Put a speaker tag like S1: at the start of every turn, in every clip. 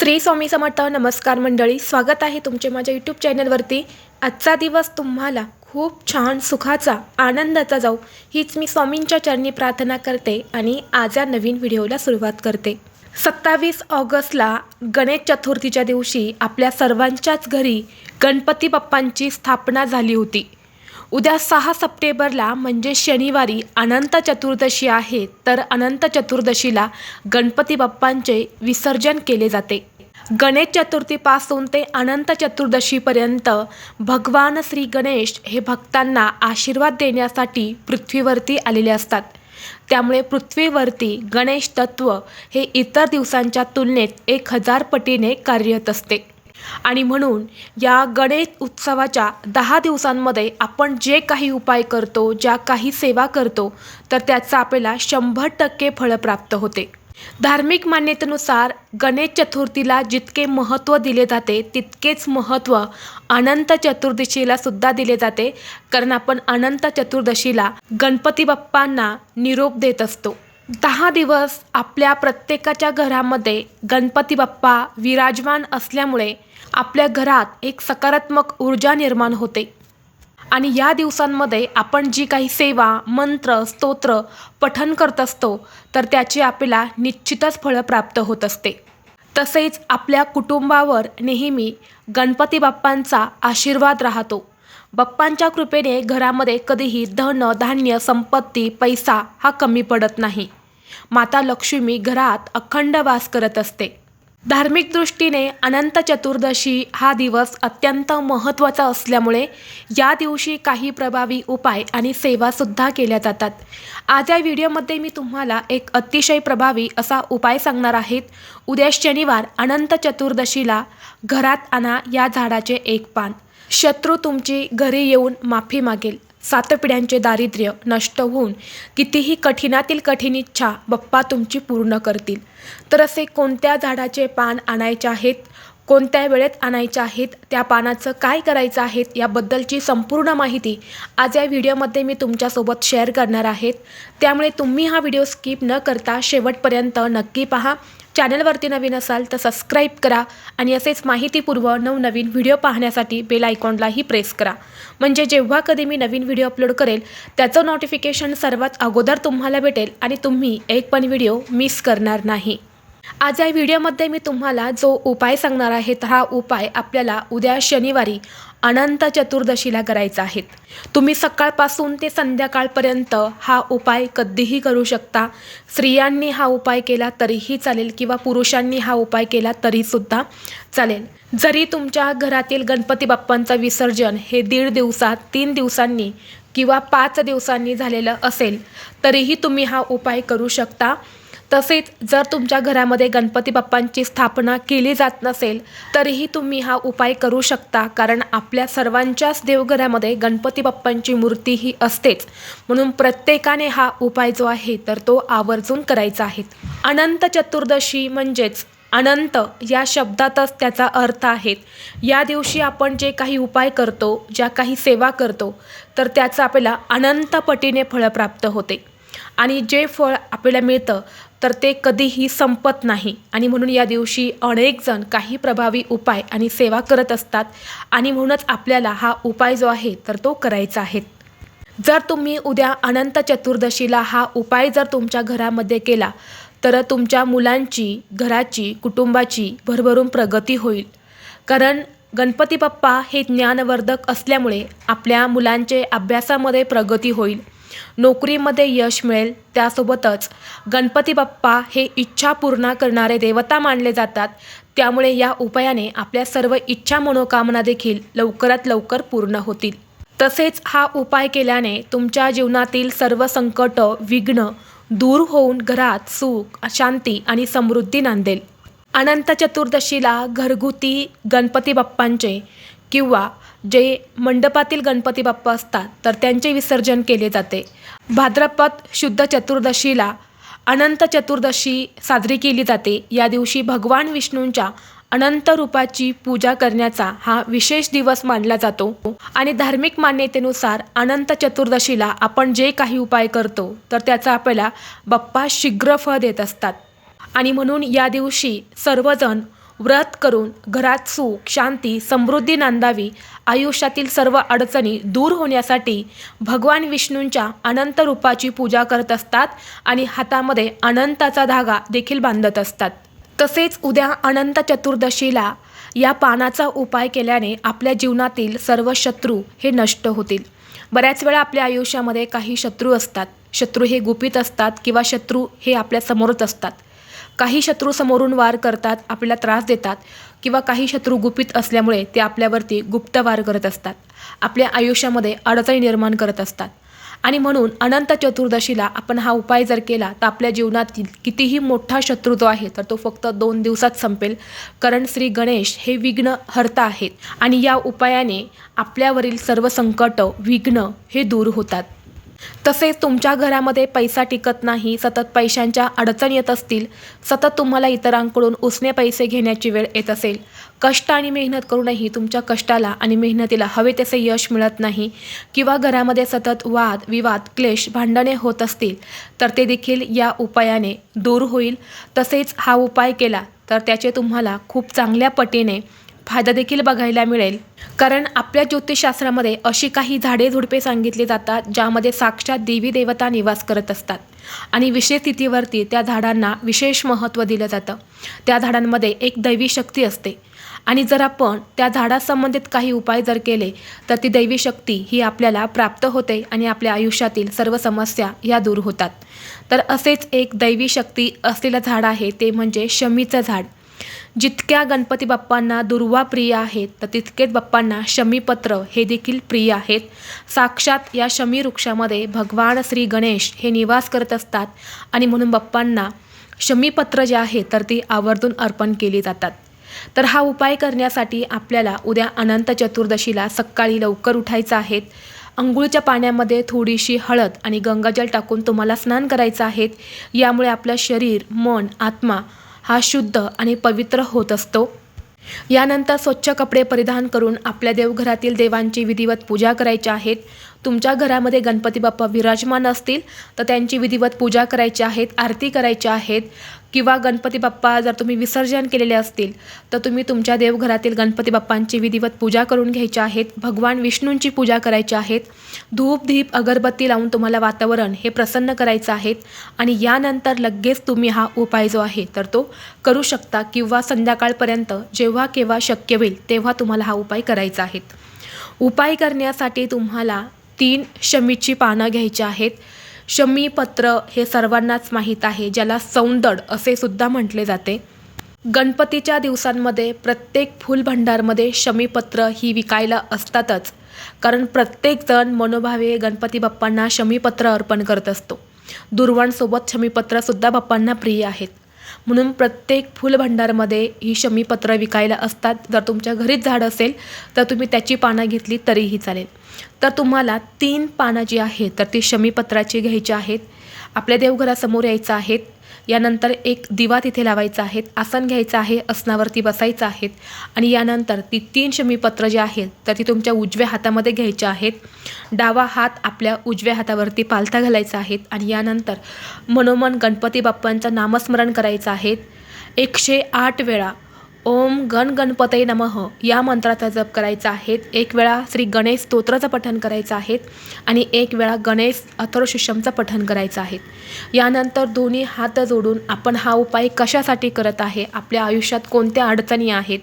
S1: श्री स्वामी समर्थ नमस्कार मंडळी स्वागत आहे तुमचे माझ्या यूट्यूब चॅनलवरती आजचा दिवस तुम्हाला खूप छान सुखाचा आनंदाचा जाऊ हीच मी स्वामींच्या चरणी प्रार्थना करते आणि आज या नवीन व्हिडिओला सुरुवात करते. सत्तावीस ऑगस्टला गणेश चतुर्थीच्या दिवशी आपल्या सर्वांच्याच घरी गणपती बाप्पांची स्थापना झाली होती. उद्या सहा सप्टेंबरला म्हणजे शनिवारी अनंत चतुर्दशी आहे तर अनंत चतुर्दशीला गणपती बाप्पांचे विसर्जन केले जाते. गणेश चतुर्थीपासून ते अनंत चतुर्दशीपर्यंत भगवान श्री गणेश हे भक्तांना आशीर्वाद देण्यासाठी पृथ्वीवरती आलेले असतात. त्यामुळे पृथ्वीवरती गणेश तत्व हे इतर दिवसांच्या तुलनेत एक हजार पटीने कार्यरत असते. आणि म्हणून या गणेश उत्सवाच्या दहा दिवसांमध्ये आपण जे काही उपाय करतो ज्या काही सेवा करतो तर त्याचं आपल्याला शंभर टक्के फळ प्राप्त होते. धार्मिक मान्यतेनुसार गणेश चतुर्थीला जितके महत्त्व दिले जाते तितकेच महत्त्व अनंत चतुर्दशीला सुद्धा दिले जाते. कारण आपण अनंत चतुर्दशीला गणपती बाप्पांना निरोप देत असतो. दहा दिवस आपल्या प्रत्येकाच्या घरामध्ये गणपती बाप्पा विराजमान असल्यामुळे आपल्या घरात एक सकारात्मक ऊर्जा निर्माण होते. आणि या दिवसांमध्ये आपण जी काही सेवा मंत्र स्तोत्र पठन करत असतो तर त्याची आपल्याला निश्चितच फळं प्राप्त होत असते. तसेच आपल्या कुटुंबावर नेहमी गणपती बाप्पांचा आशीर्वाद राहतो. बाप्पांच्या कृपेने घरामध्ये कधीही धन धान्य संपत्ती पैसा हा कमी पडत नाही. माता लक्ष्मी घरात अखंड वास करत असते. धार्मिक दृष्टीने अनंत चतुर्दशी हा दिवस अत्यंत महत्त्वाचा असल्यामुळे या दिवशी काही प्रभावी उपाय आणि सेवासुद्धा केल्या जातात. आज या व्हिडिओमध्ये मी तुम्हाला एक अतिशय प्रभावी असा उपाय सांगणार आहेत. उद्या शनिवार अनंत चतुर्दशीला घरात आणा या झाडाचे एक पान. शत्रू तुमची घरी येऊन माफी मागेल. सात पिढ्यांचे दारिद्र्य नष्ट होऊन कितीही कठीणातील कठीण इच्छा बप्पा तुमची पूर्ण करतील. तर असे कोणत्या झाडाचे पान आणायचे आहेत? कोणत्या वेळेत आणायचे आहेत? त्या पानाचं काय करायचं आहे? याबद्दलची संपूर्ण माहिती आज या व्हिडिओमध्ये मी तुमच्यासोबत शेअर करणार आहेत त्यामुळे तुम्ही हा व्हिडिओ स्किप न करता शेवटपर्यंत नक्की पहा. चॅनलवरती नवीन असाल तर सबस्क्राईब करा आणि असेच माहितीपूर्व नवनवीन व्हिडिओ पाहण्यासाठी बेल आयकॉनलाही प्रेस करा. म्हणजे जेव्हा कधी मी नवीन व्हिडिओ अपलोड करेल त्याचं नोटिफिकेशन सर्वात अगोदर तुम्हाला भेटेल आणि तुम्ही एक पण व्हिडिओ मिस करणार नाही. आज या व्हिडिओमध्ये मी तुम्हाला जो उपाय सांगणार आहे तर हा उपाय आपल्याला उद्या शनिवारी अनंत चतुर्दशीला करायचा आहेत. तुम्ही सकाळपासून ते संध्याकाळपर्यंत हा उपाय कधीही करू शकता. स्त्रियांनी हा उपाय केला तरीही चालेल किंवा पुरुषांनी हा उपाय केला तरीसुद्धा चालेल. जरी तुमच्या घरातील गणपती बाप्पांचं विसर्जन हे दीड दिवसात तीन दिवसांनी किंवा पाच दिवसांनी झालेलं असेल तरीही तुम्ही हा उपाय करू शकता. तसेच जर तुमच्या घरामध्ये गणपती बाप्पांची स्थापना केली जात नसेल तरीही तुम्ही हा उपाय करू शकता कारण आपल्या सर्वांच्याच देवघरामध्ये गणपती बाप्पांची मूर्ती ही असतेच. म्हणून प्रत्येकाने हा उपाय जो आहे तर तो आवर्जून करायचा आहे. अनंत चतुर्दशी म्हणजेच अनंत या शब्दातच त्याचा अर्थ आहे. या दिवशी आपण जे काही उपाय करतो ज्या काही सेवा करतो तर त्याचं आपल्याला अनंत पटीने फळं प्राप्त होते. आणि जे फळ आपल्याला मिळतं तर ते कधीही संपत नाही. आणि म्हणून या दिवशी अनेक जण काही प्रभावी उपाय आणि सेवा करत असतात. आणि म्हणूनच आपल्याला हा उपाय जो आहे तर तो करायचा आहे. जर तुम्ही उद्या अनंत चतुर्दशीला हा उपाय जर तुमच्या घरामध्ये केला तर तुमच्या मुलांची घराची कुटुंबाची भरभरून प्रगती होईल. कारण गणपती बाप्पा हे ज्ञानवर्धक असल्यामुळे आपल्या मुलांचे अभ्यासामध्ये प्रगती होईल. नोकरीमध्ये यश मिळेल त्यासोबतच गणपती बाप्पा हे इच्छा पूर्ण करणारे देवता मानले जातात. त्यामुळे या उपायाने आपल्या सर्व इच्छा मनोकामना देखील लवकरात लवकर पूर्ण होतील. तसेच हा उपाय केल्याने तुमच्या जीवनातील सर्व संकट विघ्न दूर होऊन घरात सुख शांती आणि समृद्धी नांदेल. अनंत चतुर्दशीला घरगुती गणपती बाप्पांचे किंवा जे मंडपातील गणपती बाप्पा असतात तर त्यांचे विसर्जन केले जाते. भाद्रपद शुद्ध चतुर्दशीला अनंत चतुर्दशी साजरी केली जाते. या दिवशी भगवान विष्णूंच्या अनंत रूपाची पूजा करण्याचा हा विशेष दिवस मानला जातो आणि धार्मिक मान्यतेनुसार अनंत चतुर्दशीला आपण जे काही उपाय करतो तर त्याचा आपल्याला बाप्पा शीघ्र फळ देत असतात. आणि म्हणून या दिवशी सर्वजण व्रत करून घरात सुख शांती समृद्धी नांदावी आयुष्यातील सर्व अडचणी दूर होण्यासाठी भगवान विष्णूंच्या अनंत रूपाची पूजा करत असतात आणि हातामध्ये अनंताचा धागा देखील बांधत असतात. तसेच उद्या अनंत चतुर्दशीला या पानाचा उपाय केल्याने आपल्या जीवनातील सर्व शत्रू हे नष्ट होतील. बऱ्याच वेळा आपल्या आयुष्यामध्ये काही शत्रू असतात. शत्रू हे गुपित असतात किंवा शत्रू हे आपल्या समोरच असतात. काही शत्रू समोरून वार करतात आपल्याला त्रास देतात किंवा काही शत्रू गुपित असल्यामुळे ते आपल्यावरती गुप्त वार करत असतात. आपल्या आयुष्यामध्ये अडचणी निर्माण करत असतात. आणि म्हणून अनंत चतुर्दशीला आपण हा उपाय जर केला तर आपल्या जीवनातील कितीही मोठा शत्रू जो आहे तर तो फक्त दोन दिवसात संपेल. कारण श्री गणेश हे विघ्न हर्ता आहेत आणि या उपायाने आपल्यावरील सर्व संकट विघ्न हे दूर होतात. तसेच तुमच्या घरामध्ये पैसा टिकत नाही सतत पैशांच्या अडचणी येत असतील सतत तुम्हाला इतरांकडून उसने पैसे घेण्याची वेळ येत असेल. कष्ट आणि मेहनत करूनही तुमच्या कष्टाला आणि मेहनतीला हवे तसे यश मिळत नाही किंवा घरामध्ये सतत वाद विवाद क्लेश भांडणे होत असतील तर ते देखील या उपायाने दूर होईल. तसेच हा उपाय केला तर त्याचे तुम्हाला खूप चांगल्या पटीने फायदा देखील बघायला मिळेल. कारण आपल्या ज्योतिषशास्त्रामध्ये अशी काही झाडे झुडपे सांगितली जातात ज्यामध्ये साक्षात देवी देवता निवास करत असतात. आणि विशेष स्थितीवरती त्या झाडांना विशेष महत्त्व दिलं जातं. त्या झाडांमध्ये एक दैवी शक्ती असते. आणि जर आपण त्या झाडासंबंधित काही उपाय जर केले तर ती दैवी शक्ती ही आपल्याला प्राप्त होते आणि आपल्या आयुष्यातील सर्व समस्या या दूर होतात. तर असेच एक दैवी शक्ती असलेलं झाड आहे ते म्हणजे शमीचं झाड. जितक्या गणपती बाप्पांना दुर्वा प्रिय आहेत तर तितकेच बाप्पांना शमीपत्र हे देखील प्रिय आहेत. साक्षात या शमी वृक्षामध्ये भगवान श्री गणेश हे निवास करत असतात आणि म्हणून बाप्पांना शमीपत्र जे आहे तर ती आवर्जून अर्पण केली जातात. तर हा उपाय करण्यासाठी आपल्याला उद्या अनंत चतुर्दशीला सकाळी लवकर उठायचं आहे. अंघोळीच्या पाण्यामध्ये थोडीशी हळद आणि गंगाजल टाकून तुम्हाला स्नान करायचं आहे. यामुळे आपलं शरीर मन आत्मा हा शुद्ध आणि पवित्र होत असतो. यानंतर स्वच्छ कपडे परिधान करून आपल्या देवघरातील देवांची विधिवत पूजा करायची आहेत तुमच्या घरामध्ये गणपती बाप्पा विराजमान असतील तर त्यांची विधिवत पूजा करायची आहेत आरती करायची आहेत. किंवा गणपती बाप्पा जर तुम्ही विसर्जन केलेले असतील तर तुम्ही तुमच्या देवघरातील गणपती बाप्पांची विधिवत पूजा करून घ्यायची आहेत. भगवान विष्णूंची पूजा करायची आहेत. धूप दीप अगरबत्ती लावून तुम्हाला वातावरण हे प्रसन्न करायचं आहे. आणि यानंतर लगेच तुम्ही हा उपाय जो आहे तर तो करू शकता किंवा संध्याकाळपर्यंत जेव्हा केव्हा शक्य होईल तेव्हा तुम्हाला हा उपाय करायचा आहे. उपाय करण्यासाठी तुम्हाला तीन शमीची पानं घ्यायची आहेत. शमीपत्र हे सर्वांनाच माहीत आहे ज्याला सौंदड असे सुद्धा म्हटले जाते. गणपतीच्या दिवसांमध्ये प्रत्येक फुलभंडारमध्ये शमीपत्र ही विकायला असतातच कारण प्रत्येकजण मनोभावे गणपती बाप्पांना शमीपत्र अर्पण करत असतो. दुर्वांसोबत शमीपत्रसुद्धा बाप्पांना प्रिय आहेत. म्हणून प्रत्येक फुलभंडारमध्ये ही शमीपत्र विकायला असतात. जर तुमच्या घरीच झाड असेल तर तुम्ही त्याची पानं घेतली तरीही चालेल. तर तुम्हाला तीन पानं जी आहेत तर ती शमीपत्राची घ्यायची आहेत. आपल्या देवघरासमोर यायचं आहेत. यानंतर एक दिवा तिथे लावायचा आहे आसन घ्यायचं आहे. आसनावरती बसायचं आहेत. आणि यानंतर ती तीन शमीपत्र जे आहेत तर ती तुमच्या उजव्या हातामध्ये घ्यायची आहेत. डावा हात आपल्या उजव्या हातावरती पालथा घालायचा आहेत. आणि यानंतर मनोमन गणपती बाप्पांचं नामस्मरण करायचं आहे एकशे आठ वेळा ओम गण गणपतये नमः. या मंत्राचा जप करायचा आहे एक वेळा श्री गणेश स्तोत्राचं पठण करायचं आहे आणि एक वेळा गणेश अथर्वशिष्यमचं पठण करायचं आहे यानंतर दोन्ही हात जोडून आपण हा उपाय कशासाठी करत आहे? आपल्या आयुष्यात कोणत्या अडचणी आहेत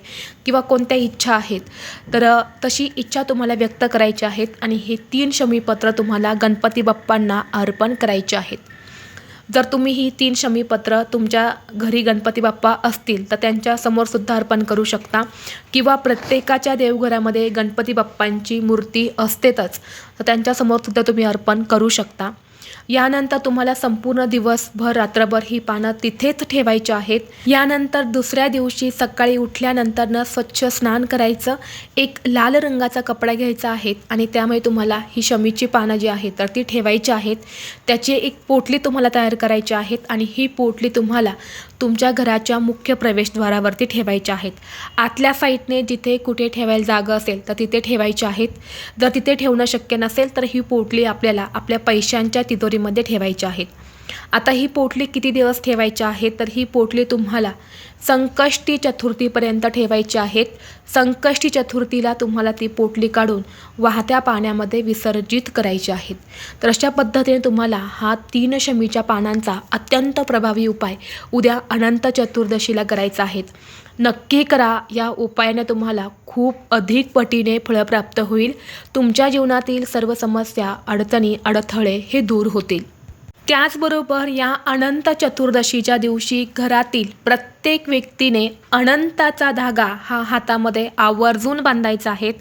S1: किंवा कोणत्या इच्छा आहेत? तर तशी इच्छा तुम्हाला व्यक्त करायची आहेत आणि हे तीन शमीपत्र तुम्हाला गणपती बाप्पांना अर्पण करायचे आहेत. जर तुम्ही ही तीन शमीपत्र तुमच्या घरी गणपती बाप्पा असतील तर त्यांच्यासमोर सुद्धा अर्पण करू शकता. किंवा प्रत्येकाच्या देवघरामध्ये गणपती बाप्पांची मूर्ती असतेतच तर त्यांच्यासमोर सुद्धा तुम्ही अर्पण करू शकता. यानंतर तुम्हाला संपूर्ण दिवसभर रात्रभर ही पानं तिथेच ठेवायची आहेत. यानंतर दुसऱ्या दिवशी सकाळी उठल्यानंतरनं स्वच्छ स्नान करायचं एक लाल रंगाचा कपडा घ्यायचा आहे आणि त्यामुळे तुम्हाला ही शमीची पानं जी आहेत तर ती ठेवायची आहेत. त्याची एक पोटली तुम्हाला तयार करायची आहेत आणि ही पोटली तुम्हाला तुमच्या घराच्या मुख्य प्रवेशद्वारावरती ठेवायची आहेत. आतल्या साईडने जिथे कुठे ठेवायला जागा असेल तर तिथे ठेवायची आहेत. जर तिथे ठेवणं शक्य नसेल तर ही पोटली आपल्याला आपल्या पैशांच्या पोटलीमध्ये ठेवायची आहेत. आता ही पोटली किती दिवस ठेवायची आहे? तर ही पोटली तुम्हाला संकष्टी चतुर्थीपर्यंत ठेवायची आहेत. संकष्टी चतुर्थीला तुम्हाला ती पोटली काढून वाहत्या पाण्यामध्ये विसर्जित करायची आहेत. तर अशा पद्धतीने तुम्हाला हा तीन शमीच्या पानांचा अत्यंत प्रभावी उपाय उद्या अनंत चतुर्दशीला करायचा आहे. नक्की करा. या उपायाने तुम्हाला खूप अधिक पटीने फळं प्राप्त होईल. तुमच्या जीवनातील सर्व समस्या अडचणी अडथळे हे दूर होतील. त्याचबरोबर या अनंत चतुर्दशीच्या दिवशी घरातील प्रत्येक व्यक्तीने अनंताचा धागा हा हातामध्ये आवर्जून बांधायचा आहे.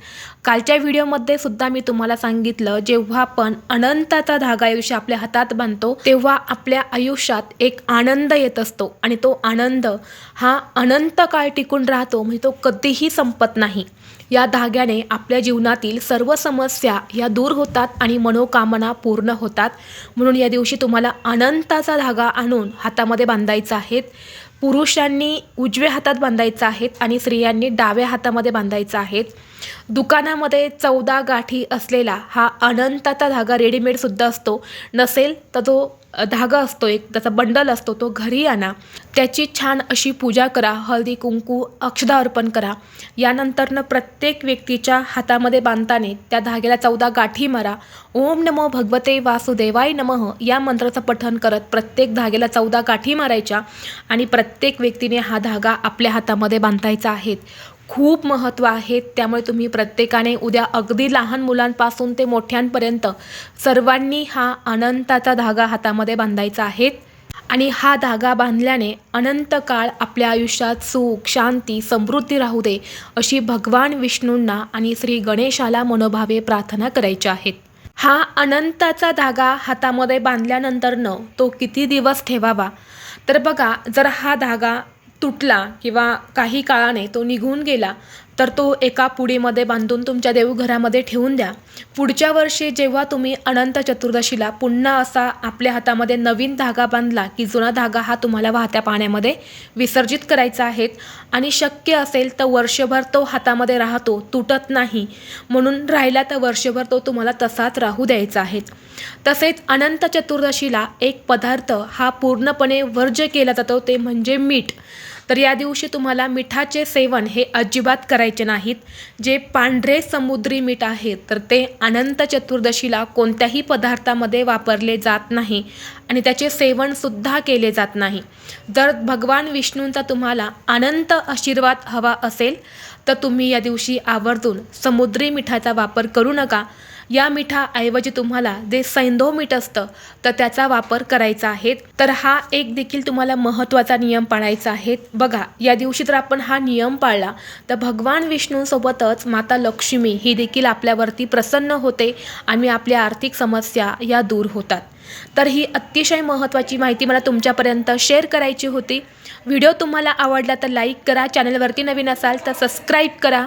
S1: कालच्या व्हिडिओमध्ये सुद्धा मी तुम्हाला सांगितलं जेव्हा आपण अनंताचा धागा आयुष्य आपल्या हातात बांधतो तेव्हा आपल्या आयुष्यात एक आनंद येत असतो आणि तो आनंद हा अनंत काळ टिकून राहतो म्हणजे तो कधीही संपत नाही. या धाग्याने आपल्या जीवनातील सर्व समस्या या दूर होतात आणि मनोकामना पूर्ण होतात. म्हणून या दिवशी तुम्हाला अनंताचा धागा आणून हातामध्ये बांधायचा आहेत पुरुषांनी उजव्या हातात बांधायचा आहेत आणि स्त्रियांनी डाव्या हातामध्ये बांधायचा आहेत दुकानामध्ये चौदा गाठी असलेला हा अनंताचा धागा रेडीमेडसुद्धा असतो. नसेल तर तो धागा असतो एक त्याचा बंडल असतो तो घरी आणा. त्याची छान अशी पूजा करा हळदी कुंकू अक्षदा अर्पण करा. यानंतरनं प्रत्येक व्यक्तीच्या हातामध्ये बांधताने त्या धाग्याला चौदा गाठी मारा. ओम नमो भगवते वासुदेवाय नमः. या मंत्राचं पठण करत प्रत्येक धाग्याला चौदा गाठी मारायच्या आणि प्रत्येक व्यक्तीने हा धागा आपल्या हातामध्ये बांधायचा आहेत खूप महत्त्व आहे. त्यामुळे तुम्ही प्रत्येकाने उद्या अगदी लहान मुलांपासून ते मोठ्यांपर्यंत सर्वांनी हा अनंताचा धागा हातामध्ये बांधायचा आहे. आणि हा धागा बांधल्याने अनंत काळ आपल्या आयुष्यात सुख शांती समृद्धी राहू दे अशी भगवान विष्णूंना आणि श्री गणेशाला मनोभावे प्रार्थना करायच्या आहेत हा अनंताचा धागा हातामध्ये बांधल्यानंतरनं तो किती दिवस ठेवावा? तर बघा जर हा धागा तुटला किंवा काही काळाने तो निघून गेला तर तो एका पुडीमध्ये बांधून तुमच्या देवघरामध्ये ठेवून द्या. पुढच्या वर्षी जेव्हा तुम्ही अनंत चतुर्दशीला पुन्हा असा आपल्या हातामध्ये नवीन धागा बांधला की जुना धागा हा तुम्हाला वाहत्या पाण्यामध्ये विसर्जित करायचा आहे आणि शक्य असेल तर वर्षभर तो हातामध्ये राहतो तुटत नाही. म्हणून राहिला तर वर्षभर तो तुम्हाला तसाच राहू द्यायचा आहे. तसेच अनंत चतुर्दशीला एक पदार्थ हा पूर्णपणे वर्ज्य केला जातो ते म्हणजे मीठ. तर या दिवशी तुम्हाला मिठाचे सेवन हे अजिबात करायचे नाहीत. जे पांढरे समुद्री मीठ आहे तर ते अनंत चतुर्दशीला कोणत्याही पदार्थामध्ये वापरले जात नाही आणि त्याचे सेवनसुद्धा केले जात नाही. जर भगवान विष्णूंचा तुम्हाला अनंत आशीर्वाद हवा असेल तर तुम्ही या दिवशी आवर्जून समुद्री मिठाचा वापर करू नका. या मिठाऐवजी तुम्हाला जे सैंधव मीठ असतं तर त्याचा वापर करायचा आहे. तर हा एक देखील तुम्हाला महत्त्वाचा नियम पाळायचा आहे. बघा या दिवशी जर आपण हा नियम पाळला तर भगवान विष्णूंसोबतच माता लक्ष्मी ही देखील आपल्यावरती प्रसन्न होते आणि आपल्या आर्थिक समस्या या दूर होतात. तर ही अतिशय महत्त्वाची माहिती मला तुमच्यापर्यंत शेअर करायची होती. व्हिडिओ तुम्हाला आवडला तर लाईक करा चॅनलवरती नवीन असाल तर सबस्क्राईब करा.